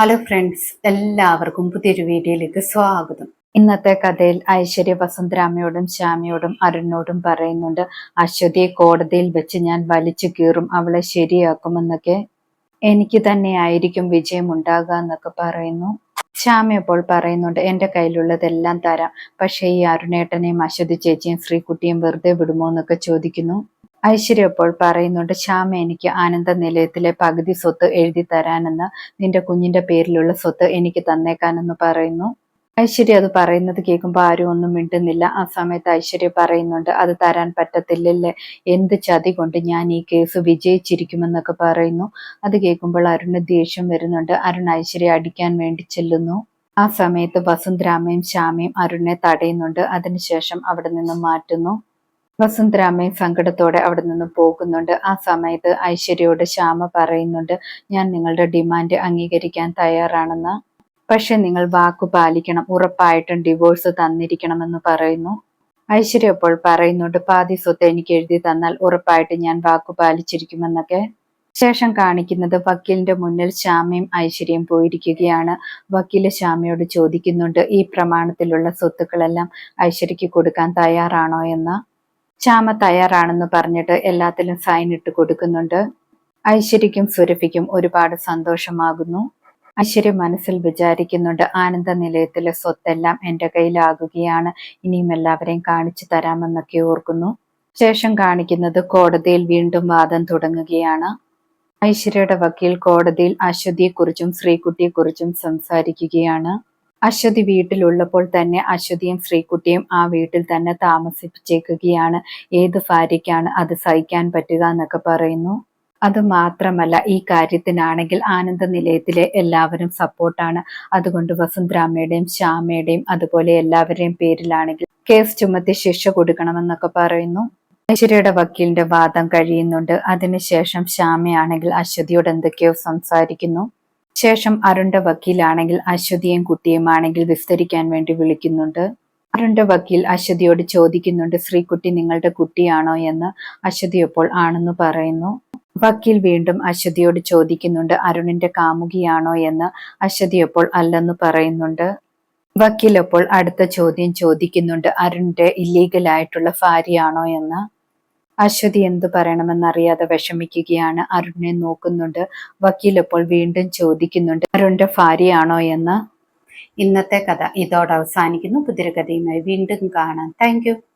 Hello friends എല്ലാവർക്കും പുതിയൊരു വീഡിയോയിലേക്ക് സ്വാഗതം. ഇന്നത്തെ കഥയിൽ ഐശ്വര്യ വസന്തരാമയോടും ശ്യാമയോടും അരുണിനോടും പറയുന്നുണ്ട് അശ്വതിയെ കോടതിയിൽ വെച്ച് ഞാൻ വലിച്ചു കീറും അവളെ ശരിയാക്കുമെന്നൊക്കെ. എനിക്ക് തന്നെ ആയിരിക്കും വിജയം ഉണ്ടാകുക എന്നൊക്കെ പറയുന്നു. ശ്യാമ പറയുന്നുണ്ട് എന്റെ കയ്യിലുള്ളതെല്ലാം തരാം. പക്ഷേ ഈ അരുണേട്ടനെയും അശ്വതി ചേച്ചിയും ശ്രീകുട്ടിയും വെറുതെ വിടുമോ എന്നൊക്കെ ചോദിക്കുന്നു. ഐശ്വര്യ അപ്പോൾ പറയുന്നുണ്ട് ശ്യാമ എനിക്ക് ആനന്ദ നിലയത്തിലെ പകുതി സ്വത്ത് എഴുതി തരാനെന്ന് നിന്റെ കുഞ്ഞിന്റെ പേരിലുള്ള സ്വത്ത് എനിക്ക് തന്നേക്കാനെന്ന് പറയുന്നു. ഐശ്വര്യ അത് പറയുന്നത് കേൾക്കുമ്പോൾ ആരും ഒന്നും മിണ്ടുന്നില്ല. ആ സമയത്ത് ഐശ്വര്യ പറയുന്നുണ്ട് അത് തരാൻ പറ്റത്തില്ലല്ലേ? എന്ത് ചതി കൊണ്ട് ഞാൻ ഈ കേസ് വിജയിച്ചിരിക്കുമെന്നൊക്കെ പറയുന്നു. അത് കേൾക്കുമ്പോൾ അരുണ് ദേഷ്യം വരുന്നുണ്ട്. അരുൺ ഐശ്വര്യ അടിക്കാൻ വേണ്ടി ചെല്ലുന്നു. ആ സമയത്ത് വസുന്ധരാമയും ശ്യാമയും അരുണിനെ തടയുന്നുണ്ട്. അതിനുശേഷം അവിടെ നിന്ന് മാറ്റുന്നു. വസുന്ധരാമയും സങ്കടത്തോടെ അവിടെ നിന്ന് പോകുന്നുണ്ട്. ആ സമയത്ത് ഐശ്വര്യയോട് ശ്യാമ പറയുന്നുണ്ട് ഞാൻ നിങ്ങളുടെ ഡിമാൻഡ് അംഗീകരിക്കാൻ തയ്യാറാണെന്ന്. പക്ഷെ നിങ്ങൾ വാക്കു പാലിക്കണം. ഉറപ്പായിട്ടും ഡിവോഴ്സ് തന്നിരിക്കണമെന്ന് പറയുന്നു. ഐശ്വര്യ അപ്പോൾ പറയുന്നുണ്ട് പാതി സ്വത്ത് എനിക്ക് എഴുതി തന്നാൽ ഉറപ്പായിട്ട് ഞാൻ വാക്കു പാലിച്ചിരിക്കുമെന്നൊക്കെ. ശേഷം കാണിക്കുന്നത് വക്കീലിന്റെ മുന്നിൽ ശ്യാമയും ഐശ്വര്യയും പോയിരിക്കുകയാണ്. വക്കീൽ ശ്യാമയോട് ചോദിക്കുന്നുണ്ട് ഈ പ്രമാണത്തിലുള്ള സ്വത്തുക്കളെല്ലാം ഐശ്വര്യക്ക് കൊടുക്കാൻ തയ്യാറാണോ എന്ന്? ശ്യാമ തയ്യാറാണെന്ന് പറഞ്ഞിട്ട് എല്ലാത്തിലും സൈൻ ഇട്ട് കൊടുക്കുന്നുണ്ട്. ഐശ്വര്യക്കും സുരഭിക്കും ഒരുപാട് സന്തോഷമാകുന്നു. ഐശ്വര്യ മനസ്സിൽ വിചാരിക്കുന്നുണ്ട് ആനന്ദ നിലയത്തിലെ സ്വത്തെല്ലാം എന്റെ കയ്യിലാകുകയാണ്. ഇനിയും എല്ലാവരെയും കാണിച്ചു തരാമെന്നൊക്കെ ഓർക്കുന്നു. ശേഷം കാണിക്കുന്നത് കോടതിയിൽ വീണ്ടും വാദം തുടങ്ങുകയാണ്. ഐശ്വര്യയുടെ വക്കീൽ കോടതിയിൽ അശ്വതിയെക്കുറിച്ചും ശ്രീകുട്ടിയെക്കുറിച്ചും സംസാരിക്കുകയാണ്. അശ്വതി വീട്ടിലുള്ളപ്പോൾ തന്നെ അശ്വതിയും ശ്രീകുട്ടിയും ആ വീട്ടിൽ തന്നെ താമസിപ്പിച്ചേക്കുകയാണ്. ഏത് ഭാര്യയ്ക്കാണ് അത് സഹിക്കാൻ പറ്റുക എന്നൊക്കെ പറയുന്നു. അത് മാത്രമല്ല ഈ കാര്യത്തിനാണെങ്കിൽ ആനന്ദ നിലയത്തിലെ എല്ലാവരും സപ്പോർട്ടാണ്. അതുകൊണ്ട് വസുന്ധരാമയുടെയും ശ്യാമയുടെയും അതുപോലെ എല്ലാവരുടെയും പേരിലാണെങ്കിൽ കേസ് ചുമത്തി ശിക്ഷ കൊടുക്കണമെന്നൊക്കെ പറയുന്നു. ഐശ്വര്യയുടെ വക്കീലിന്റെ വാദം കഴിയുന്നുണ്ട്. അതിനുശേഷം ശ്യാമയാണെങ്കിൽ അശ്വതിയോട് എന്തൊക്കെയോ സംസാരിക്കുന്നു. ശേഷം അരുണിന്റെ വക്കീലാണെങ്കിൽ അശ്വതിയും കുട്ടിയുമാണെങ്കിൽ വിസ്തരിക്കാൻ വേണ്ടി വിളിക്കുന്നുണ്ട്. അരുണിന്റെ വക്കീൽ അശ്വതിയോട് ചോദിക്കുന്നുണ്ട് ശ്രീകുട്ടി നിങ്ങളുടെ കുട്ടിയാണോ? എന്ന് അശ്വതി അപ്പോൾ ആണെന്ന് പറയുന്നു. വക്കീൽ വീണ്ടും അശ്വതിയോട് ചോദിക്കുന്നുണ്ട് അരുണിന്റെ കാമുകിയാണോ? എന്ന് അശ്വതി അപ്പോൾ അല്ലെന്ന് പറയുന്നുണ്ട്. വക്കീൽ അപ്പോൾ അടുത്ത ചോദ്യം ചോദിക്കുന്നുണ്ട് അരുണിന്റെ ഇല്ലീഗൽ ആയിട്ടുള്ള ഭാര്യയാണോ? എന്ന്. അശ്വതി എന്തു പറയണമെന്നറിയാതെ വിഷമിക്കുകയാണ്. അരുണിനെ നോക്കുന്നുണ്ട്. വക്കീൽ ഇപ്പോൾ വീണ്ടും ചോദിക്കുന്നുണ്ട്. അരുണിന്റെ ഭാര്യയാണോ എന്ന്. ഇന്നത്തെ കഥ ഇതോടെ അവസാനിക്കുന്നു. പുതിരകഥയുമായി വീണ്ടും കാണാം. താങ്ക്